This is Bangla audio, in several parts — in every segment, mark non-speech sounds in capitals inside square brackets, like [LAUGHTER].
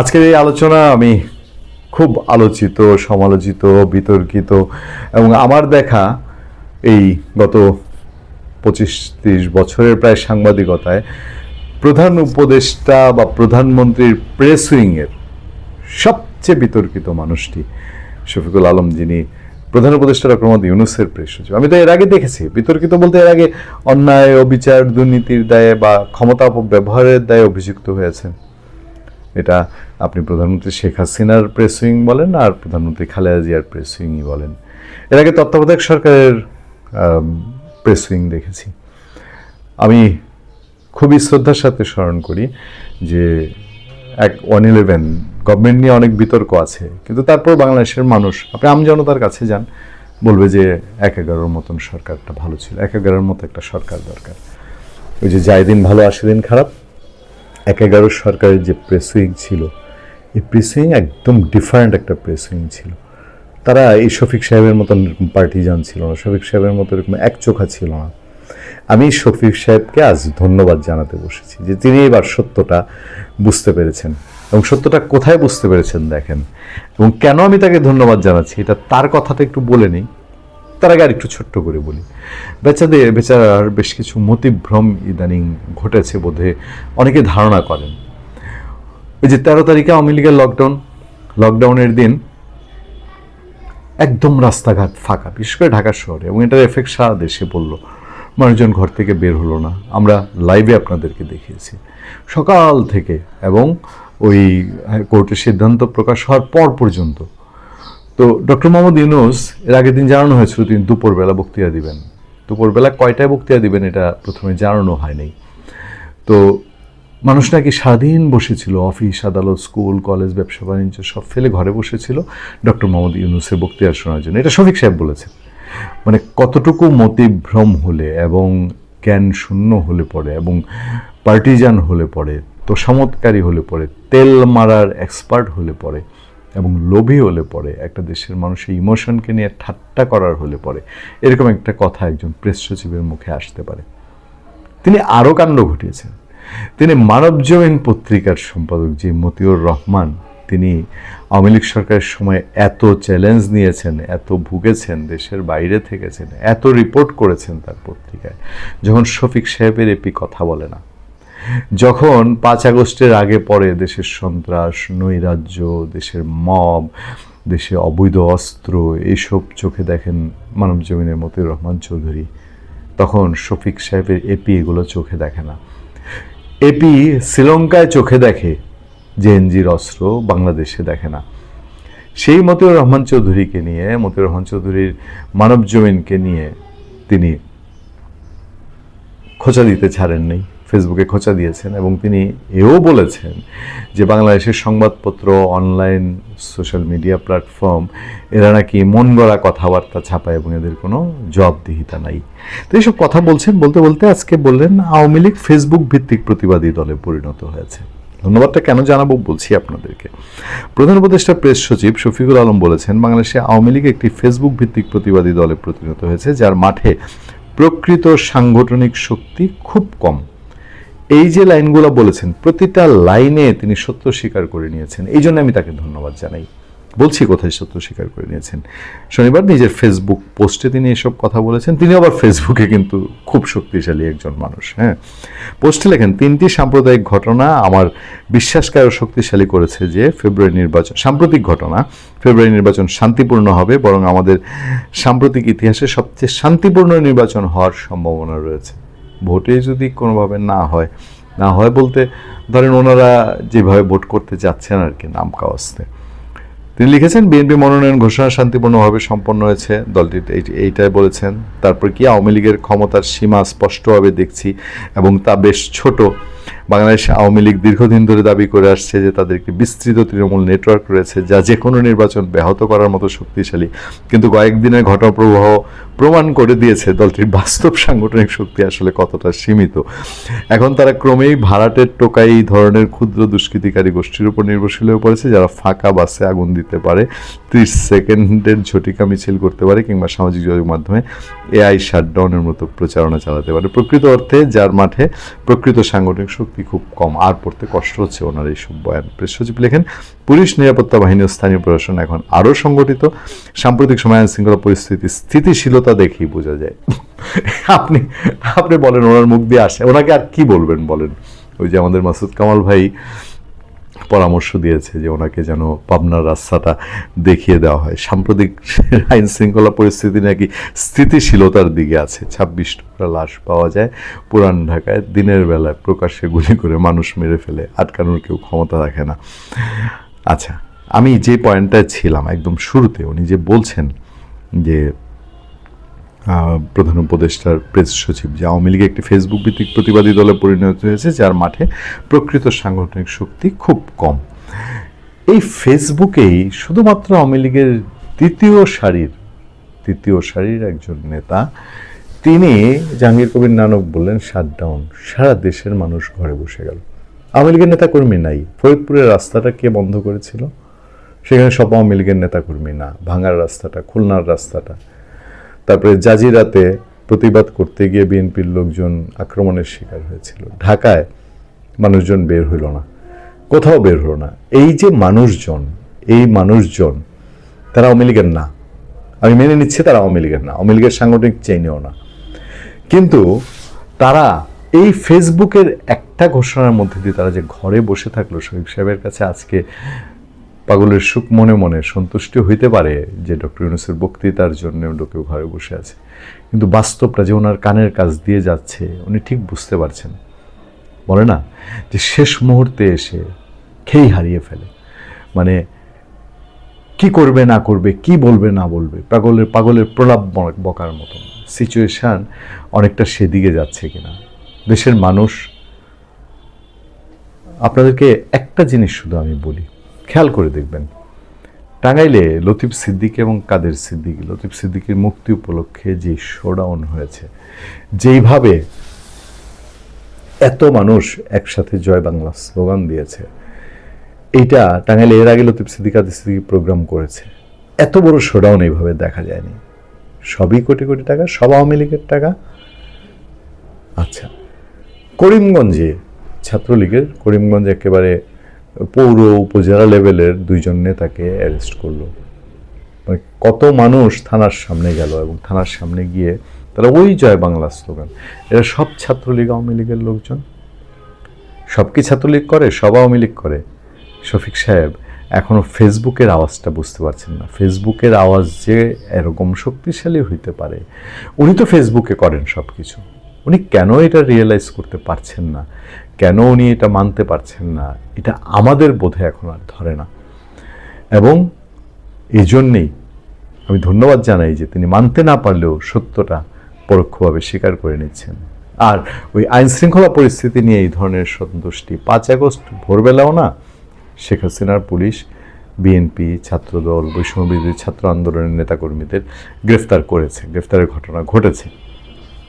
আজকের এই আলোচনা আমি খুব আলোচিত, সমালোচিত, বিতর্কিত এবং আমার দেখা এই গত পঁচিশ তিরিশ বছরের প্রায় সাংবাদিকতায় প্রধান উপদেষ্টা বা প্রধানমন্ত্রীর প্রেস উইংয়ের সবচেয়ে বিতর্কিত মানুষটি শফিকুল আলম, যিনি প্রধান উপদেষ্টা ডক্টর মোহাম্মদ ইউনুসের প্রেস সচিব। আমি তো এর আগে দেখেছি, বিতর্কিত বলতে এর আগে অন্যায়, অবিচার, দুর্নীতির দায়ে বা ক্ষমতা অপব্যবহারের দায়ে অভিযুক্ত হয়েছেন। এটা আপনি প্রধানমন্ত্রী শেখ হাসিনার প্রেস উইং বলেন আর প্রধানমন্ত্রী খালেদা জিয়ার প্রেস উইংই বলেন। এর আগে তত্ত্বাবধায়ক সরকারের প্রেস উইং দেখেছি। আমি খুবই শ্রদ্ধার সাথে স্মরণ করি যে এক ওয়ান ইলেভেন গভর্নমেন্ট নিয়ে অনেক বিতর্ক আছে, কিন্তু তারপর বাংলাদেশের মানুষ, আপনি আমজনতার কাছে যান, বলবে যে এক এগারোর মতন সরকারটা ভালো ছিল, এক এগারোর মতো একটা সরকার দরকার। ওই যে যাই দিন ভালো, আসে দিন খারাপ, এক এগারো সরকারের যে প্রেস উইং ছিল এই প্রেস একদম ডিফারেন্ট একটা প্রেস ছিল। তারা এই শফিক সাহেবের মতন এরকম পার্টিজান ছিল না, শফিক সাহেবের মতো এরকম একচোখা ছিল না। আমি শফিক সাহেবকে আজ ধন্যবাদ জানাতে বসেছি যে তিনি এবার সত্যটা বুঝতে পেরেছেন এবং সত্যটা কোথায় বুঝতে পেরেছেন দেখেন। এবং কেন আমি তাকে ধন্যবাদ জানাচ্ছি এটা তার কথাটা একটু বলে নিই, তার আগে আর একটু ছোট্ট করে বলি। বেচাদের, বেচারার বেশ কিছু মতিভ্রম ইদানিং ঘটেছে বোধে অনেকে ধারণা করেন। ওই যে তেরো তারিখে আওয়ামী লীগের লকডাউন লকডাউনের দিন, একদম রাস্তাঘাট ফাঁকা, বিশেষ করে ঢাকা শহরে, এবং এটার এফেক্ট সারা দেশে পড়ল। মানুষজন ঘর থেকে বের হলো না। আমরা লাইভে আপনাদেরকে দেখিয়েছি। সকাল থেকে এবং ওই কোর্টের সিদ্ধান্ত প্রকাশ হওয়ার পর পর্যন্ত। তো ডক্টর মোহাম্মদ ইউনুস, এর আগের দিন জানানো হয়েছিল, তিনি দুপুরবেলা বক্তৃতা দিবেন। দুপুরবেলা কয়টায় বক্তৃতা দিবেন, এটা প্রথমে জানানো হয়নি। তো মানুষ নাকি স্বাধীন বসেছিল, অফিস, আদালত, স্কুল, কলেজ, ব্যবসা, বাণিজ্য, সব ফেলে ঘরে বসেছিল ডক্টর মোহাম্মদ ইউনুসের বক্তৃতা শোনার জন্য। এটা শফিক সাহেব বলেছেন। মানে কতটুকু মতিভ্রম হলে এবং জ্ঞান শূন্য হলে পড়ে এবং পার্টিজান হলে পড়ে তোষামতকারী হলে পড়ে, তেল মারার এক্সপার্ট হলে পড়ে এবং লোভী হলে পড়ে, একটা দেশের মানুষের ইমোশনকে নিয়ে ঠাট্টা করার হলে পড়ে, এরকম একটা কথা একজন প্রেস সচিবের মুখে আসতে পারে। তিনি আরও কাণ্ড ঘটিয়েছেন। তিনি মানবজমিন পত্রিকার সম্পাদক যে মতিউর রহমান। তিনি আওয়ামী লীগ সরকারের সময় এত চ্যালেঞ্জ নিয়েছেন, এত ভুগেছেন, দেশের বাইরে থেকেছেন, এত রিপোর্ট করেছেন তার পত্রিকায়। যখন শফিক সাহেবের এপি কথা বলে না, যখন পাঁচ আগস্টের আগে পরে দেশের সন্ত্রাস, নৈরাজ্য, দেশের মব, দেশে অবৈধ অস্ত্র এইসব চোখে দেখেন মানব জমিনের মতিউর রহমান চৌধুরী, তখন শফিক সাহেবের এপি এগুলো চোখে দেখে না। এপি শ্রীলঙ্কায় চোখে দেখে জেএনজির অস্ত্র বাংলাদেশে দেখে না। সেই মতিউর রহমান চৌধুরীকে নিয়ে, মতিউর রহমান চৌধুরীর মানব জমিনকে নিয়ে তিনি খোঁচা দিতে ছাড়েননি। ফেসবুকে খোঁচা দিয়েছেন এবং তিনি এও বলেছেন যে বাংলাদেশের সংবাদপত্র, অনলাইন সোশ্যাল মিডিয়া প্ল্যাটফর্ম, এরা নাকি মন গড়া কথাবার্তা ছাপায় এবং এদের কোনো জবাবদিহিতা নাই। তো এইসব কথা বলছেন বলতে বলতে আজকে বললেন, আওয়ামী লীগ ফেসবুক ভিত্তিক প্রতিবাদী দলে পরিণত হয়েছে। ধন্যবাদটা কেন জানাব বলছি আপনাদেরকে। প্রধান উপদেষ্টা প্রেস সচিব শফিকুল আলম বলেছেন, বাংলাদেশে আওয়ামী লীগ একটি ফেসবুক ভিত্তিক প্রতিবাদী দলে পরিণত হয়েছে, যার মাঠে প্রকৃত সাংগঠনিক শক্তি খুব কম। এই যে লাইনগুলো বলেছেন, প্রতিটা লাইনে তিনি সত্য স্বীকার করে নিয়েছেন। এই জন্য আমি তাকে ধন্যবাদ জানাই। বলছি কোথায় সত্য স্বীকার করে নিয়েছেন? শনিবার নিজের ফেসবুক পোস্টে তিনি এসব কথা বলেছেন। তিনি আবার ফেসবুকে কিন্তু খুব শক্তিশালী একজন মানুষ হ্যাঁ? পোস্টে লেখেন, তিনটি সাম্প্রদায়িক ঘটনা আমার বিশ্বাসকে আরও শক্তিশালী করেছে যে ফেব্রুয়ারি নির্বাচন সাম্প্রতিক ঘটনা, ফেব্রুয়ারি নির্বাচন শান্তিপূর্ণ হবে, বরং আমাদের সাম্প্রতিক ইতিহাসে সবচেয়ে শান্তিপূর্ণ নির্বাচন হওয়ার সম্ভাবনা রয়েছে। ভোটে যদি কোনোভাবে না হয় না হয় বলতে ধরেন ওনারা যেভাবে ভোট করতে যাচ্ছেন আর কি নাম কাওয়াজতে তিনি লিখেছেন, বিএনপি মনোনয়ন ঘোষণা শান্তিপূর্ণভাবে সম্পন্ন হয়েছে। দলটি এই- এইটাই বলেছেন। তারপর কি, আওয়ামী লীগের ক্ষমতার সীমা স্পষ্টভাবে দেখছি এবং তা বেশ ছোট। বাংলাদেশ আওয়ামী লীগ দীর্ঘদিন ধরে দাবি করে আসছে যে তাদের একটি বিস্তৃত তৃণমূল নেটওয়ার্ক রয়েছে যা যে কোনো নির্বাচন ব্যাহত করার মতো শক্তিশালী। কিন্তু কয়েকদিনের ঘটনা প্রবাহ প্রমাণ করে দিয়েছে দলটির বাস্তব সাংগঠনিক শক্তি আসলে কতটা সীমিত। এখন তারা ক্রমেই ভাড়াটের টোকাই এই ধরনের ক্ষুদ্র দুষ্কৃতিকারী গোষ্ঠীর উপর নির্ভরশীল হয়ে পড়েছে, যারা ফাঁকা বাসে আগুন দিতে পারে, ত্রিশ সেকেন্ডের ঝটিকা মিছিল করতে পারে কিংবা সামাজিক যোগাযোগ মাধ্যমে এআই শাটডাউনের মতো প্রচারণা চালাতে পারে। প্রকৃত অর্থে যার মাঠে প্রকৃত সাংগঠনিক শক্তি শক্তি খুব কম, আর পড়তে কষ্ট হচ্ছে ওনার এইসব বয়ান। প্রেস সচিব লেখেন, পুলিশ, নিরাপত্তা বাহিনী স্থানীয় প্রশাসন এখন আরও সংগঠিত। সাম্প্রতিক সময় আইন শৃঙ্খলা পরিস্থিতি স্থিতিশীলতা দেখেই বোঝা যায়। [LAUGHS] আপনি আপনি বলেন, ওনার মুখ দিয়ে আসে। ওনাকে আর কি বলবেন বলেন? ওই যে আমাদের মাসুদ কামাল ভাই পরামর্শ দিয়েছে যে ওনাকে যেন পাবনার রাস্তাটা দেখিয়ে দেওয়া হয়। সাম্প্রতিক আইন শৃঙ্খলা পরিস্থিতি নাকি স্থিতিশীলতার দিকে আছে। ছাব্বিশ টুকরা লাশ পাওয়া যায় পুরান ঢাকায়। দিনের বেলায় প্রকাশ্যে গুলি করে মানুষ মেরে ফেলে, আটকানোর কেউ ক্ষমতা রাখে না। আচ্ছা আমি যে পয়েন্টটায় ছিলাম, একদম শুরুতে উনি যে বলছেন যে প্রধান উপদেষ্টার প্রেস সচিব যে আওয়ামী লীগ একটি ফেসবুক ভিত্তিক প্রতিবাদী দলে পরিণত হয়েছে, যার মাঠে প্রকৃত সাংগঠনিক শক্তি খুব কম। এই ফেসবুকেই শুধুমাত্র আওয়ামী লীগের তৃতীয় সারির তৃতীয় সারির একজন নেতা, তিনি জাহাঙ্গীর কবির নানক বললেন শাটডাউন সারা দেশের মানুষ ঘরে বসে গেল। আওয়ামী লীগের নেতাকর্মী নাই। ফরিদপুরের রাস্তাটা কে বন্ধ করেছিল? সেখানে সব আওয়ামী লীগের নেতাকর্মী না। ভাঙার রাস্তাটা, খুলনার রাস্তাটা। তারপরে জাজিরাতে প্রতিবাদ করতে গিয়ে বিএনপির লোকজন আক্রমণের শিকার হয়েছিল। ঢাকায় মানুষজন বের হইল না, কোথাও বের হলো না। এই যে মানুষজন, এই মানুষজন, তারা আওয়ামী লীগের না। আমি মেনে নিচ্ছি তারা আওয়ামী লীগের না, আওয়ামী লীগের সাংগঠনিক চেইনেও না। কিন্তু তারা এই ফেসবুকের একটা ঘোষণার মধ্যে দিয়ে তারা যে ঘরে বসে থাকল শহীদ সাহেবের কাছে আজকে পাগলের সুখ মনে মনে সন্তুষ্টি হইতে পারে যে ডক্টর ইউনুসের বক্তৃতার জন্য লোকে ঘরে বসে আছে। কিন্তু বাস্তবটা যে ওনার কানের কাজ দিয়ে যাচ্ছে, উনি ঠিক বুঝতে পারছেন। বলে না যে শেষ মুহূর্তে এসে খেই হারিয়ে ফেলে। মানে কি করবে, না করবে, কি বলবে, না বলবে, পাগলের পাগলের প্রলাপ বকার মতন। সিচুয়েশান অনেকটা সেদিকে যাচ্ছে কিনা। দেশের মানুষ, আপনাদেরকে একটা জিনিস শুধু আমি বলি। খেয়াল করে দেখবেন। টাঙ্গাইলে লতিফ সিদ্দিক এবং কাদের সিদ্দিক, লতিফ সিদ্দিকের মুক্তি উপলক্ষে যে শোডাউন হয়েছে, যেইভাবে এত মানুষ একসাথে জয় বাংলা স্লোগান দিয়েছে, এইটা টাঙ্গাইলে এর আগে লতিফ সিদ্দিক, কাদের সিদ্দিক প্রোগ্রাম করেছে। এত বড় শোডাউন এইভাবে দেখা যায়নি। সবই কোটি কোটি টাকা, সব আওয়ামী লীগের টাকা। আচ্ছা করিমগঞ্জে, ছাত্রলীগের করিমগঞ্জ একেবারে পৌর উপজেলা লেভেলের দুইজন নেতাকে অ্যারেস্ট করল। মানে কত মানুষ থানার সামনে গেল এবং থানার সামনে গিয়ে তারা ওই জয় বাংলা স্লোগান। এরা সব ছাত্রলীগ, আওয়ামী লীগের লোকজন। সব কি ছাত্রলীগ করে? সব আওয়ামী লীগ করে। শফিক সাহেব এখনও ফেসবুকের আওয়াজটা বুঝতে পারছেন না। ফেসবুকের আওয়াজ যে এরকম শক্তিশালী হইতে পারে, উনি তো ফেসবুকে করেন সব কিছু উনি কেন এটা রিয়েলাইজ করতে পারছেন না? কেন উনি এটা মানতে পারছেন না? এটা আমাদের বোধে এখন আর ধরে না। এবং এই জন্যেই আমি ধন্যবাদ জানাই যে তিনি মানতে না পারলেও সত্যটা পরোক্ষভাবে স্বীকার করে নিচ্ছেন। আর ওই আইন শৃঙ্খলা পরিস্থিতি নিয়ে এই ধরনের সন্তুষ্টি পাঁচ আগস্ট ভোরবেলাও না শেখ হাসিনার পুলিশ, বিএনপি, ছাত্রদল, বৈষম্যবিরোধী ছাত্র আন্দোলনের নেতাকর্মীদের গ্রেফতার করেছে। গ্রেফতারের ঘটনা ঘটেছে।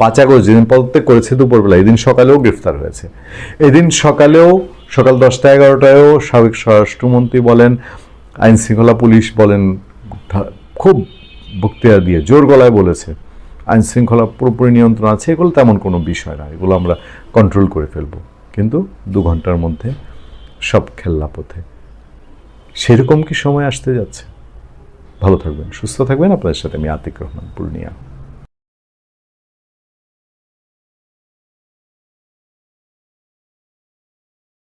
পাঁচ আগস্ট যেদিন পদত্যাগ করেছে দুপুরবেলা, এদিন সকালেও গ্রেফতার হয়েছে। এদিন সকালেও, সকাল দশটা এগারোটায়ও সাবেক স্বরাষ্ট্রমন্ত্রী বলেন, আইন শৃঙ্খলা পুলিশ বলেন খুব বক্তৃতা দিয়ে, জোর গলায় বলেছে, আইন শৃঙ্খলা পুরোপুরি নিয়ন্ত্রণ আছে, এগুলো তেমন কোনো বিষয় না, এগুলো আমরা কন্ট্রোল করে ফেলব। কিন্তু দু ঘণ্টার মধ্যে সব খেললা পথে। সেরকম কি সময় আসতে যাচ্ছে? ভালো থাকবেন, সুস্থ থাকবেন। আপনাদের সাথে আমি আতিক রহমান, পূর্ণিয়া।